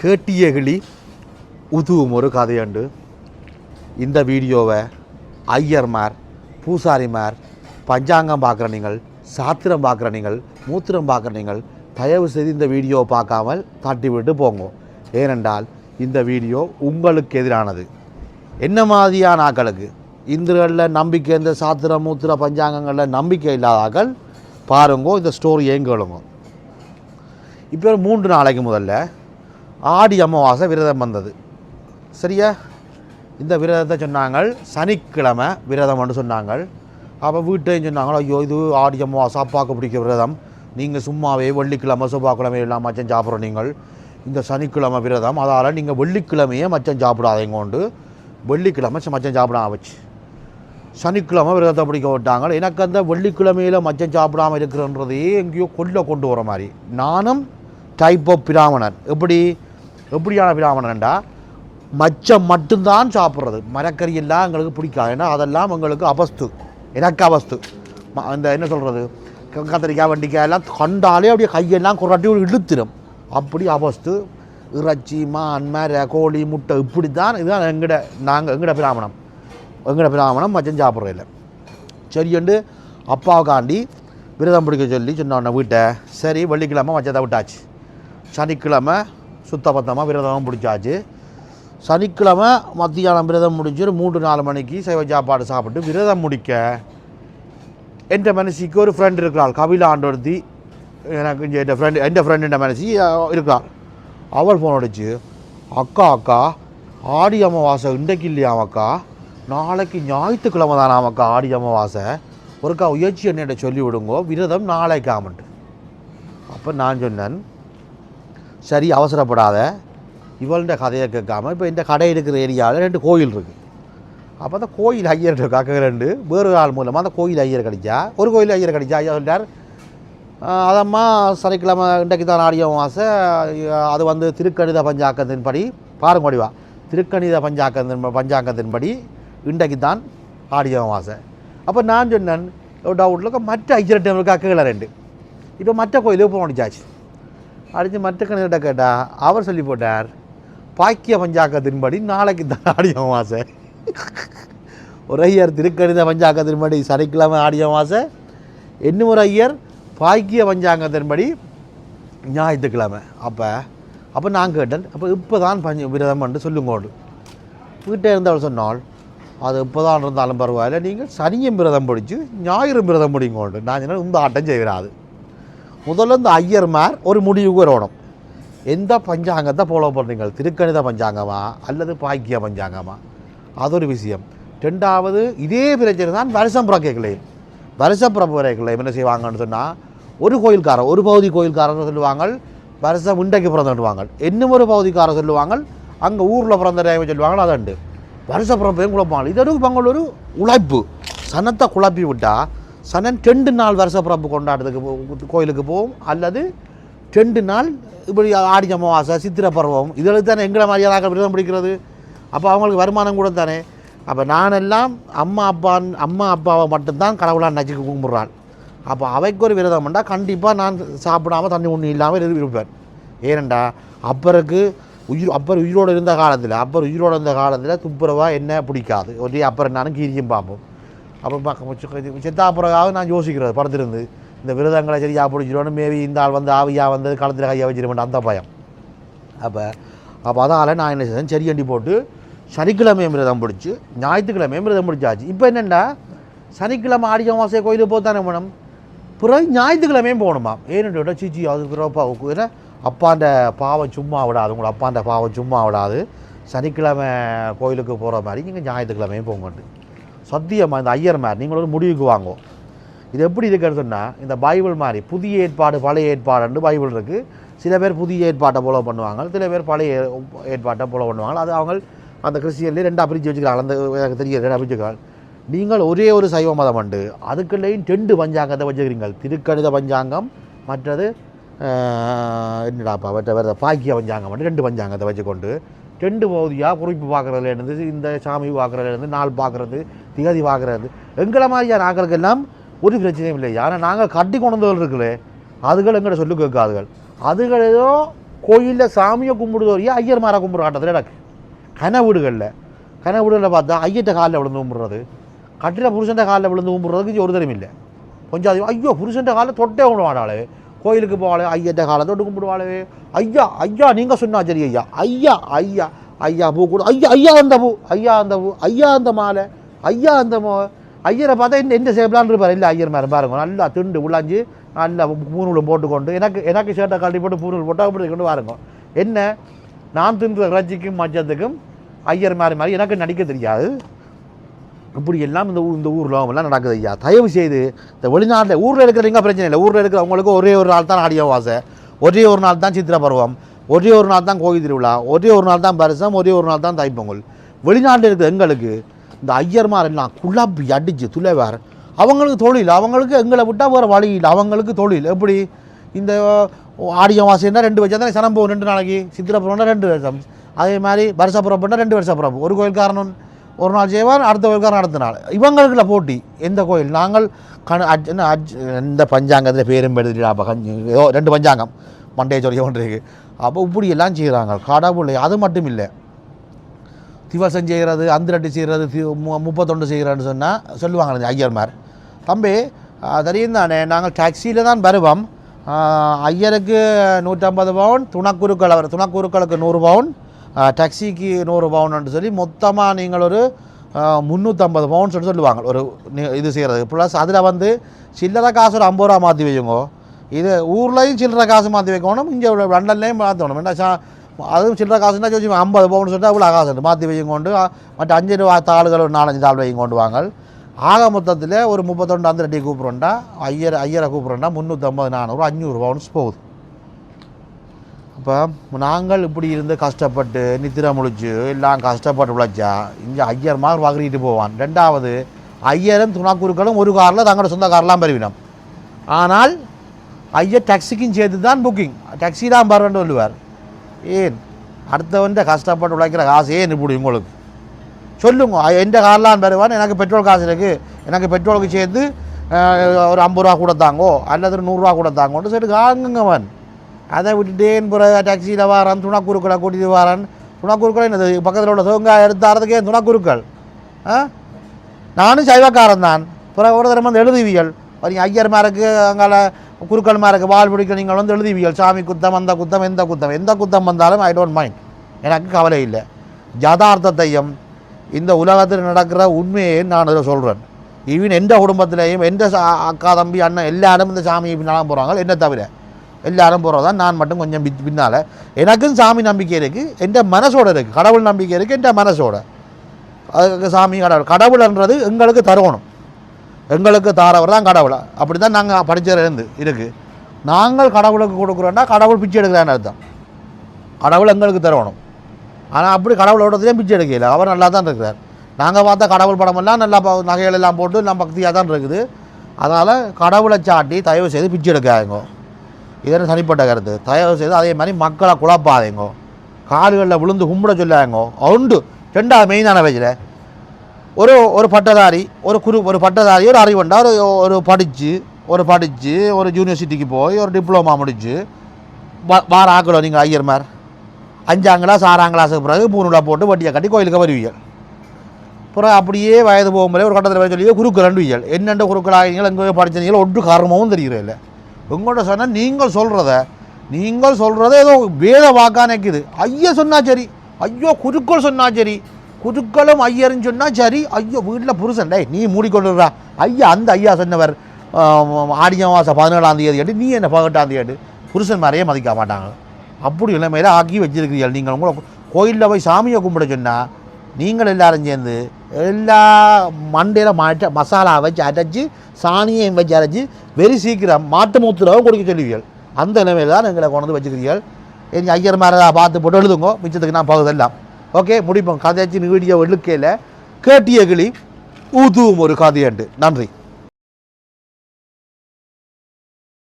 கேட்டிய கிளி உதுவும் ஒரு கதையண்டு. இந்த வீடியோவை ஐயர்மார் பூசாரிமார் பஞ்சாங்கம் பார்க்குற நீங்கள் சாத்திரம் பார்க்குற நீங்கள் மூத்திரம் பார்க்குற நீங்கள் தயவு செய்து இந்த வீடியோவை பார்க்காமல் தட்டி விட்டு போங்க. ஏனென்றால் இந்த வீடியோ உங்களுக்கு எதிரானது. என்ன மாதிரியான ஆக்களுக்கு? இந்துகளில் நம்பிக்கை இந்த சாத்திர மூத்திர பஞ்சாங்கங்களில் நம்பிக்கை இல்லாத ஆக்கள்? பாருங்கோ இந்த ஸ்டோரி கேளுங்க. இப்போ மூன்று நாளைக்கு முதல்ல ஆடி அமாவாசை விரதம் வந்தது. சரியா? இந்த விரதத்தை சொன்னாங்க சனிக்கிழமை விரதம்னு சொன்னாங்க அப்போ வீட்டையும் சொன்னாங்க ஐயோ இது ஆடி அமாவாசை அப்பாவுக்கு பிடிக்க விரதம். நீங்கள் சும்மாவே வெள்ளிக்கிழமை செவ்வாய்க்கிழமை எல்லாம் மச்சம் சாப்பிட்ற நீங்கள். இந்த சனிக்கிழமை விரதம் அதால் நீங்கள் வெள்ளிக்கிழமையே மச்சம் சாப்பிடாதீங்க கொண்டு வெள்ளிக்கிழமை ச- மச்சம் சாப்பிடாம வச்சு. சனிக்கிழமை விரதத்தை பிடிக்க விட்டாங்க எனக்கு அந்த வெள்ளிக்கிழமையில் மச்சம் சாப்பிடாம இருக்கிறன்றதையே எங்கேயோ கொல்ல கொண்டு வர மாதிரி. நானும் டைப் ஆஃப் பிராமணன். எப்படி? எப்படியான பிராமணன்டா மச்சம் மட்டும்தான் சாப்பிட்றது. மரக்கறி எல்லாம் எங்களுக்கு பிடிக்காது. ஏன்னா அதெல்லாம் எங்களுக்கு அபஸ்து. எனக்கு அவஸ்து ம- அந்த என்ன சொல்கிறது கத்திரிக்காய் வண்டிக்காய் எல்லாம் கண்டாலே அப்படியே கையெல்லாம் குரட்டி இழுத்துடும் அப்படி அவஸ்து இறைச்சி மான் மேர கோழி முட்டை இப்படி தான் இதுதான் எங்கட நாங்கள் எங்கட பிராமணம். எங்கட பிராமணம் மச்சம் சாப்பிட்றதில்ல. சரியண்டு அப்பாவுக்காண்டி விரதம் பிடிக்க சொல்லி சொன்ன வீட்டை. சரி வெள்ளிக்கிழமை மச்சத்தை விட்டாச்சு. சனிக்கிழமை சுத்தபத்தமாக விரதம் பிடிச்சாச்சு சனிக்கிழமை மத்தியானம் விரதம் முடிஞ்சு ஒரு மூன்று நாலு மணிக்கு சைவ சாப்பாடு சாப்பிட்டு விரதம் முடிக்க. என் மனசிக்கு ஒரு ஃப்ரெண்ட் இருக்கிறாள் கபிலாண்டொருத்தி எனக்கு இங்கே என் ஃப்ரெண்டு என் ஃப்ரெண்டு மனசி இருக்காள் அவள் ஃபோன் அடிச்சு அக்கா அக்கா ஆடி அமாவாசை இன்றைக்கு இல்லையாம் அக்கா நாளைக்கு ஞாயிற்றுக்கிழமை தானாம் அக்கா ஆடி அமாவாசை? ஒருக்கா உயர்ச்சி என்னிட்ட சொல்லி விடுங்கோ விரதம் நாளைக்காமன்ட்டு அப்போ நான் சொன்னேன் சரி அவசரப்படாத. இவள்கிட்ட கதையை கேட்காம இப்போ இந்த கடை இருக்கிற ஏரியாவில் ரெண்டு கோயில் இருக்குது அப்போ அந்த கோயில் ஐயர் காக்க ரெண்டு வேறு ஆள் மூலமாக அந்த கோயில் ஐயர் கிடைச்சா? ஒரு கோயில் ஐயர் கிடைச்சா? ஐயா சொல்லிட்டார் அதம்மா சனிக்கிழமை இன்றைக்கு தான் ஆடிய மாசை அது வந்து திருக்கணித பஞ்சாக்கத்தின்படி பாருங்க முடிவா திருக்கணித பஞ்சாக்கத்தின் பஞ்சாங்கத்தின்படி இன்றைக்கு தான் ஆடிய மாசை அப்போ நான் சொன்னேன் டவுட்டில் மற்ற ஐயர்கிட்ட கக்ககளை ரெண்டு. இப்போ மற்ற கோயிலுக்கு போக முடிச்சாச்சு அடித்து மற்ற கணக்கிட்ட கேட்டால் அவர் சொல்லி போட்டார் பாக்கிய பஞ்சாக்கத்தின்படி நாளைக்கு தான் ஆடிய அமாவாசை. ஒரு ஐயர் திருக்கணித பஞ்சாக்கத்தின்படி சனிக்கிழமை ஆடிய அமாவாசை. இன்னும் ஒரு ஐயர் பாக்கிய பஞ்சாங்கத்தின்படி ஞாயிற்றுக்கிழமை. அப்போ அப்போ நான் கேட்டேன் அப்போ இப்போ தான் பஞ்ச விரதம் என்று சொல்லுங்கோடு வீட்டை இருந்தவள் சொன்னால் அது இப்போ தான் இருந்தாலும் பரவாயில்ல நீங்கள் சனியும் விரதம் பிடிச்சி ஞாயிறு விரதம் பிடிங்கோண்டு நான் சொன்னால் இந்த ஆட்டம் செய்கிறாது முதல்ல இந்த ஐயர்மார் ஒரு முடிவுக்கு வரணும். எந்த பஞ்சாங்கத்தை ஃபாலோ பண்ணுறீங்க திருக்கணித பஞ்சாங்கமா? அல்லது பாக்கிய பஞ்சாங்கமா? அது ஒரு விஷயம். ரெண்டாவது இதே பிரச்சனை தான் வருஷம் பிறக்கலையும் வருஷம் பிறக்கலையும் என்ன செய்வாங்கன்னு சொன்னால் ஒரு கோயில்காரர் ஒரு பகுதி கோயில்காரர் சொல்லுவாங்க வருஷம் இன்றைக்கு பிறந்துடுவாங்க இன்னும் ஒரு பகுதிக்காரர் சொல்லுவாங்க அங்கே ஊரில் பிறந்த டைம் சொல்லுவாங்க அதுண்டு. வருஷ பிறப்பையும் குழப்பாங்க இது ஒரு பங்களூர் உழைப்பு. சனத்தை குழப்பி விட்டால் சனன் ரெண்டு நாள் வருஷப்பிறப்பு கொண்டாடுறதுக்கு கோயிலுக்கு போவோம். அல்லது ரெண்டு நாள் இப்படி ஆடி அமாவாசை சித்திரை பருவம் இதில் தானே எங்களை மாதிரியாக விரதம் பிடிக்கிறது அப்போ அவங்களுக்கு வருமானம் கூட தானே. அப்போ நானெல்லாம் அம்மா அப்பா அம்மா அப்பாவை மட்டும்தான் கடவுளாக நச்சுக்கு கும்பிட்றாள். அப்போ அவைக்கு ஒரு விரதம் பண்ணால் கண்டிப்பாக நான் சாப்பிடாம தண்ணி ஒன்று இல்லாமல் இருப்பேன். ஏனண்டா அப்பருக்கு உயிர் அப்பர் உயிரோடு இருந்த காலத்தில் அப்பர் உயிரோடு இருந்த காலத்தில் துப்புரவா என்ன பிடிக்காது. ஒரே அப்பர் நானும் கீரியும் பார்ப்போம். அப்போ பார்க்க செத்தாப்புறக்காக நான் யோசிக்கிறது படத்திலிருந்து இந்த விரதங்களை சரியா பிடிச்சிருவோன்னு மேபி இந்த ஆள் வந்து ஆவியா வந்து களத்தில் கையை வச்சிருவேன் அந்த பயம். அப்போ அப்போ அதனால் நான் என்ன செய்தேன்? சரி அண்டி போட்டு சனிக்கிழமையும் விரதம் பிடிச்சி ஞாயிற்றுக்கிழமையும் விரதம் பிடிச்சாச்சு. இப்போ என்னென்னா சனிக்கிழமை ஆடி அமாவாசை கோயிலுக்கு போத்தானே போனோம் பிறகு ஞாயிற்றுக்கிழமையும் போகணுமா? ஏன்னு விட சீச்சி அது பிறப்பாவுக்கு ஏன்னா அப்பாண்ட பாவம் சும்மா விடாது. உங்களை அப்பாண்ட பாவம் சும்மா விடாது. சனிக்கிழமை கோயிலுக்கு போகிற மாதிரி நீங்கள் ஞாயிற்றுக்கிழமையும் போங்கண்டு சத்தியமாக இந்த ஐயர் மாதிரி நீங்கள் ஒரு முடிவுக்கு வாங்கும் இது எப்படி இருக்குன்னு சொன்னால் இந்த பைபிள் மாதிரி புதிய ஏற்பாடு பழைய ஏற்பாடுன்னு பைபிள் இருக்குது சில பேர் புதிய ஏற்பாட்டை ஃபாலோ பண்ணுவாங்க சில பேர் பழைய ஏற்பாட்டை ஃபாலோ பண்ணுவாங்க. அது அவங்க அந்த கிறிஸ்டியன்லேயே ரெண்டா பிரித்து வச்சுக்கிறாங்க. அந்த எனக்கு தெரிய ரெண்டாக பிரிச்சுக்கிறாங்க நீங்கள் ஒரே ஒரு சைவ மதம் உண்டு. அதுக்குள்ளேயும் ரெண்டு பஞ்சாங்கத்தை வச்சுக்கிறீங்க திருக்கணித பஞ்சாங்கம் மற்றது என்னடாப்பா மற்ற வேறு பாக்கிய பஞ்சாங்கம் வந்து ரெண்டு பஞ்சாங்கத்தை வச்சுக்கொண்டு ரெண்டு பகுதியாக குறிப்பு பார்க்குறதுலேருந்து இந்த சாமி பார்க்குறதுலேருந்து நாள் பார்க்குறது திகதி பார்க்குறது. எங்களை மாதிரியா நாங்களுக்கு எல்லாம் ஒரு பிரச்சனையும் இல்லை. ஆனால் நாங்கள் கட்டி கொண்டு இருக்குல்லே அதுகள் எங்கள்கிட்ட சொல்லி கேட்காதுகள். அதுகள் ஏதோ கோயிலில் சாமியை கும்பிடுதோரியா ஐயர்மாரை கும்பிட்ற ஆட்டத்தில் எனக்கு கன வீடுகளில். கன வீடுகளில் பார்த்தா ஐயட்ட காலில் விழுந்து கும்பிட்றது. கட்டில புருஷன் காலில் விழுந்து கும்பிட்றதுக்கு ஒரு தரம் இல்லை. கொஞ்சம் அதிகம் ஐயோ புருஷன்ட காலில் தொட்டே கும்பிட மாட்டாளே கோயிலுக்கு போவாளே ஐயா காலை கும்பிடுவாளே. ஐயா ஐயா நீங்கள் சொன்னா சரி ஐயா. ஐயா ஐயா ஐயா பூ கூட. ஐயா ஐயா அந்த பூ ஐயா அந்த பூ ஐயா அந்த மாலை ஐயா அந்த மோ ஐயரை பார்த்தா என்ன என்ன சேப்பலான்னு இருப்பார். இல்லை ஐயர் மேலே பாருங்க. நல்லா திண்டு உள்ளாஞ்சி நல்லா பூநூலும் போட்டுக்கொண்டு எனக்கு எனக்கு ஷர்ட்டை கழட்டி போட்டு பூநூல் போட்டால் அப்படி கொண்டு பாருங்க. என்ன? நான் தின்ற இறைச்சிக்கும் மச்சத்துக்கும் ஐயர் மாதிரி மாதிரி எனக்கு நடிக்க தெரியாது. இப்படி எல்லாம் இந்த ஊர் இந்த ஊரில் எல்லாம் நடக்குது ஐயா. தயவு செய்து இந்த வெளிநாட்டில் ஊரில் இருக்கிறவங்க பிரச்சனை இல்லை. ஊரில் இருக்கிறவங்களுக்கு ஒரே ஒரு நாள் தான் ஆடிய வாசை ஒரே ஒரு நாள் தான் சித்திர பருவம் ஒரே ஒரு நாள் தான் கோயில் திருவிழா. ஒரே ஒரு நாள் தான் பரிசம். ஒரே ஒரு நாள் தான் தைப்பொங்கல். வெளிநாட்டில் இருக்கிற எங்களுக்கு இந்த ஐயர்மார் எல்லாம் குழப்பி அடிச்சு துளைவார். அவங்களுக்கு தொழில். அவங்களுக்கு எங்களை விட்டால் வேறு வழி இல்லை. அவங்களுக்கு தொழில். எப்படி? இந்த ஆடிய வாசைன்னா ரெண்டு வருஷம் தானே சனம் போகும் ரெண்டு நாளைக்கு? சித்திரப்புறம்னா பருவம்னா ரெண்டு வருஷம். அதே மாதிரி வருஷ ரெண்டு வருஷ ஒரு ஒரு கோயில்காரனும் ஒரு நாள் செய்வார் அடுத்த கோயில்காரன் அடுத்த நாள். இவங்களுக்குள்ள போட்டி. எந்த கோயில்? நாங்கள் கண் அஜ் என்ன அஜ் எந்த பஞ்சாங்கத்தில் பேரும் எழுதிடாப்பா ஏதோ ரெண்டு பஞ்சாங்கம். மண்டே சொல்லி ஒன்று அப்போ இப்படி எல்லாம் செய்கிறாங்க கடவுளை அது மட்டும் இல்லை. திவசம் செய்கிறது அந்திரட்டி செய்கிறது தி- முப்பத்தொண்டு செய்கிறேன்னு சொன்னால் சொல்லுவாங்க ஐயர்மார். தம்பி தெரியும் தானே நாங்கள் டாக்ஸியில் தான் வருவோம். ஐயருக்கு நூற்றம்பது பவுன் துணக்குருக்கள் அவர் துணக்குருக்களுக்கு நூறு பவுன் டாக்ஸிக்கு நூறு பவுன்னு சொல்லி மொத்தமாக நீங்கள் ஒரு முந்நூற்றம்பது பவுன் சொல்லுவாங்க. ஒரு இது செய்கிறது ப்ளஸ் அதில் வந்து சில்லறை காசு ஒரு ஐம்பது ரூபா மாற்றி வைங்கோ இது ஊர்லேயும் சில்லறை காசு மாற்றி வைக்கணும். இங்கே லண்டன்லேயும் மாற்றணும் என்ன சா அதுவும் சில்லறை காசுன்னா சொல்லி ஐம்பது பவுன் சொல்லிட்டு அவ்வளோ காசு மாற்றி வையும் கொண்டு மற்ற அஞ்சு ரூபா தாள்கள் ஒரு நாலஞ்சு தாள் வையும் கொண்டு வாங்க ஆக மொத்தத்தில் ஒரு முப்பத்தொண்டு அந்த ரெட்டி கூப்பிட்றோண்டா. ஐயரை ஐயரை கூப்பிட்றோண்டா. முந்நூற்றம்பது நானூறு அஞ்சூறு பவுன்ஸ் போகுது. அப்போ நாங்கள் இப்படி இருந்து கஷ்டப்பட்டு நித்திரை முழிச்சு எல்லாம் கஷ்டப்பட்டு உழைச்சா இங்கே ஐயர் மாதிரி வாங்கிட்டு போவான். ரெண்டாவது ஐயரும் துணாக்குருக்களும் ஒரு காரில் தங்களோட சொந்த கார்லாம் பெறுவினோம் ஆனால் ஐயர் டாக்ஸிக்கும் சேர்த்து தான் புக்கிங் டாக்ஸி தான் பரவன்னு சொல்லுவார். ஏன்? அடுத்தவன்ட்ட கஷ்டப்பட்டு உழைக்கிற காசு ஏன் இப்படி உங்களுக்கு? சொல்லுங்க எந்த கார்லாம் பெறுவான்? எனக்கு பெட்ரோல் காசு இருக்குது எனக்கு பெட்ரோலுக்கு சேர்த்து ஒரு ஐம்பது ரூபா கூட தாங்கோ அல்லது நூறுரூவா கூட தாங்கோன்னு சரி காங்குங்கவன் அதை விட்டுட்டேன் பிற டாக்ஸியில் வாரான் துணக்குருக்களை கூட்டிட்டு வாரான் துணக்குருக்கள் என்னது பக்கத்தில் உள்ள சோங்காய் எடுத்தாரதுக்கு துணக்குருக்கள் ஆ நானும் சைவக்காரன் தான் பிறகு ஒரு தரம் வந்து எழுதுவியல் நீ ஐயர்மாருக்கு அங்கால குருக்கள்மாருக்கு வால் பிடிக்க நீங்கள் வந்து எழுதுவியல் சாமி குத்தம் அந்த குத்தம் எந்த குத்தம் எந்த குத்தம் வந்தாலும் ஐ டோன்ட் மைண்ட் எனக்கு கவலை இல்லை யதார்த்தத்தையும் இந்த உலகத்தில் நடக்கிற உண்மையை நான் இதை சொல்கிறேன் ஈவன் எந்த குடும்பத்திலையும் எந்த அக்கா தம்பி அண்ணன் எல்லாரும் இந்த சாமியை பின்னாலும் போகிறாங்க என்ன தவிர எல்லாரும் போகிறதான் நான் மட்டும் கொஞ்சம் பி பின்னால். எனக்கும் சாமி நம்பிக்கை இருக்குது எந்த மனசோட இருக்குது கடவுள் நம்பிக்கை இருக்குது எந்த மனசோட. அதுக்கு சாமி கடவுள். கடவுள்ன்றது எங்களுக்கு தரணும் எங்களுக்கு தாரவர் தான் கடவுளை. அப்படி தான் நாங்கள் படித்ததுலேருந்து இருக்குது நாங்கள் கடவுளுக்கு கொடுக்குறோன்னா கடவுள் பிச்சை எடுக்கிறான்னு அர்த்தம். கடவுள் எங்களுக்கு தரணும் ஆனால் அப்படி கடவுளோடதையும் பிச்சை எடுக்கல. அவர் நல்லா தான் இருக்கிறார். நாங்கள் பார்த்தா கடவுள் படமெல்லாம் நல்லா நகைகள் எல்லாம் போட்டு எல்லாம் பக்தியாக தான் இருக்குது. அதனால் கடவுளை சாட்டி தயவு செய்து பிச்சை எடுக்காதீங்க. இதெல்லாம் தனிப்பட்ட கருத்து? தயவு செய்து அதே மாதிரி மக்களை குழப்பாதேங்கோ. கால்களில் விழுந்து கும்பிட சொல்லாங்கோ உண்டு ரெண்டாவது மெயினான வயசில் ஒரு ஒரு பட்டதாரி ஒரு குரு ஒரு பட்டதாரி ஒரு அறிவண்டா ஒரு ஒரு படித்து ஒரு படித்து ஒரு யூனிவர்சிட்டிக்கு போய் ஒரு டிப்ளமா முடித்து வார ஆக்கணும் நீங்கள் ஐயர் மாதிரி அஞ்சாம் கிளாஸ் ஆறாம் கிளாஸுக்கு பிறகு பூநூலா போட்டு வட்டியை கட்டி கோயிலுக்கு வருவீர்கள். அப்புறம் அப்படியே வயது போகும்போது ஒரு கட்டத்தில் வயது சொல்லி குருக்கள் ரெண்டுவியல் என்னென்ன குருக்களாக எங்கே படித்தீங்களோ ஒன்று காரணமும் தெரியல இல்லை உங்கள்கிட்ட சொன்னால் நீங்கள் சொல்கிறத நீங்கள் சொல்கிறத ஏதோ வேத வாக்கா நிற்குது ஐயா சொன்னா சரி ஐயோ குருக்கள் சொன்னா சரி குருக்களும் ஐயருன்னு சொன்னால் சரி ஐயோ வீட்டில் புருஷன் டேய் நீ மூடிக்கொண்டுடுறா ஐயா அந்த ஐயா சொன்னவர் ஆடிய மாதம் பதினேழாம் தேதி அடி நீ என்ன பதினெட்டாம் தேதி புருஷன் மாதிரியே மதிக்க மாட்டாங்க. அப்படி இளமையில ஆக்கி வச்சிருக்கிறீர்கள். நீங்கள் உங்களை கோயிலில் போய் சாமியை கும்பிட சொன்னால் நீங்கள் எல்லாரும் சேர்ந்து எல்லா மண்டையில் மாட்ட மசாலா வச்சு அரைச்சி சாணியையும் வச்சு அரைச்சி வெறி சீக்கிரம் மாட்டு மூத்திரவும் கொடுக்க சொல்லுவீர்கள். அந்த நிலைமையில் தான் எங்களை கொண்டு வந்து வச்சுக்கிறீர்கள். எங்கள் ஐயர் மேலே பார்த்து போட்டு எழுதுங்க மிச்சத்துக்கு நான் போகுதெல்லாம். ஓகே முடிப்போம். கதையாச்சு வீடியோ எழுக்கையில் கேட்டிய கிளி ஊதுவும் ஒரு கதையண்டு. நன்றி.